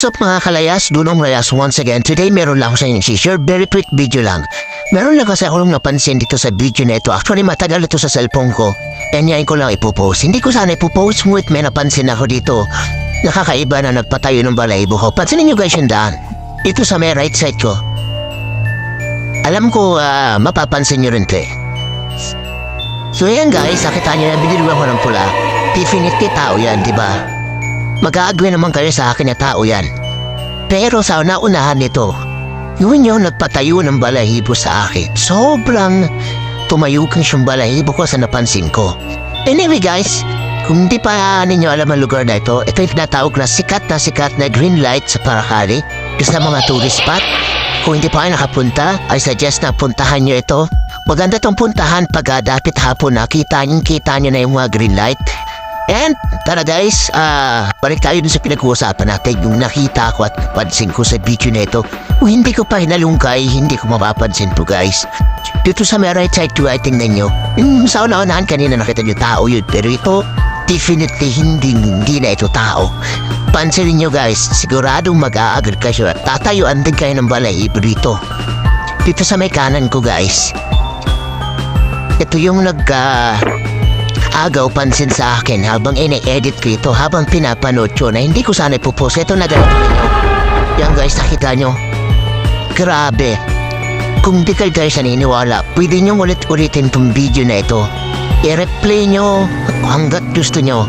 What's up mga kalayas? Dunong Layas once again. Today meron lang ako sa inyo share Very quick video lang. Meron lang kasi akong napansin dito sa video na ito. Actually matagal ito sa cellphone ko. And yan ko lang ipopost. Hindi ko sana ipopost ngunit may napansin ako dito. Nakakaiba na nagpatayo ng balahibo ko. Pansinin nyo guys yung daan. Ito sa may right side ko. Alam ko ah, mapapansin nyo rin to eh. So yan guys, nakita nyo na binilwa ko ng pula. Definitely tao yan, di ba? Mag-aagwi naman kayo sa akin na tao yan. Pero sa naunahan nito, yun yung nagpatayo ng balahibo sa akin. Sobrang tumayukan siyang balahibo ko sa napansin ko. Anyway guys, kung di pa ninyo alam ang lugar na ito, ito yung tinatawag na sikat na sikat na green light sa Paracali. Isa mga tourist spot. Kung hindi pa kayo nakapunta, I suggest na puntahan nyo ito. Maganda tong puntahan pag uh, dapit hapon na kita nyo, kita nyo na yung mga green light. And tara guys, ah balik tayo dun sa pinag-uusapan natin yung nakita ko at pansin ko sa video na ito. Kung hindi ko pa hinalungkay, hindi ko mapapansin po guys. Dito sa may right side to, I tingnan. Yung sa una-unahan kanina nakita nyo tao yun, pero ito, definitely hindi, hindi na ito tao. Pansinin nyo guys, siguradong mag-aagal kayo at tatayuan din kayo ng balahibo dito. Dito sa may kanan ko guys. Ito yung nag ah, agaw pansin sa akin habang ine-edit ko ito habang pinapanood ko na hindi ko sana ipopost. Ito na ganito. Yan guys, nakita nyo. Grabe. Kung di kayo guys naniniwala, pwede nyo ulit-ulitin tong video na ito. I-replay nyo hanggat gusto nyo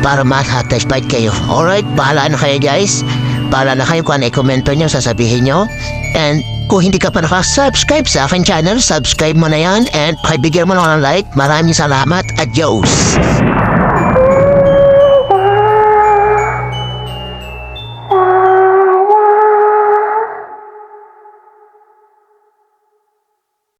para ma-satisfied kayo. Alright, bahala na kayo guys. Bahala na kayo kung ano i-komento nyo, sasabihin nyo. And kung hindi ka pa nakasubscribe sa akin channel, subscribe mo na yan and pakibigyan mo na ng like. Maraming salamat. Adios!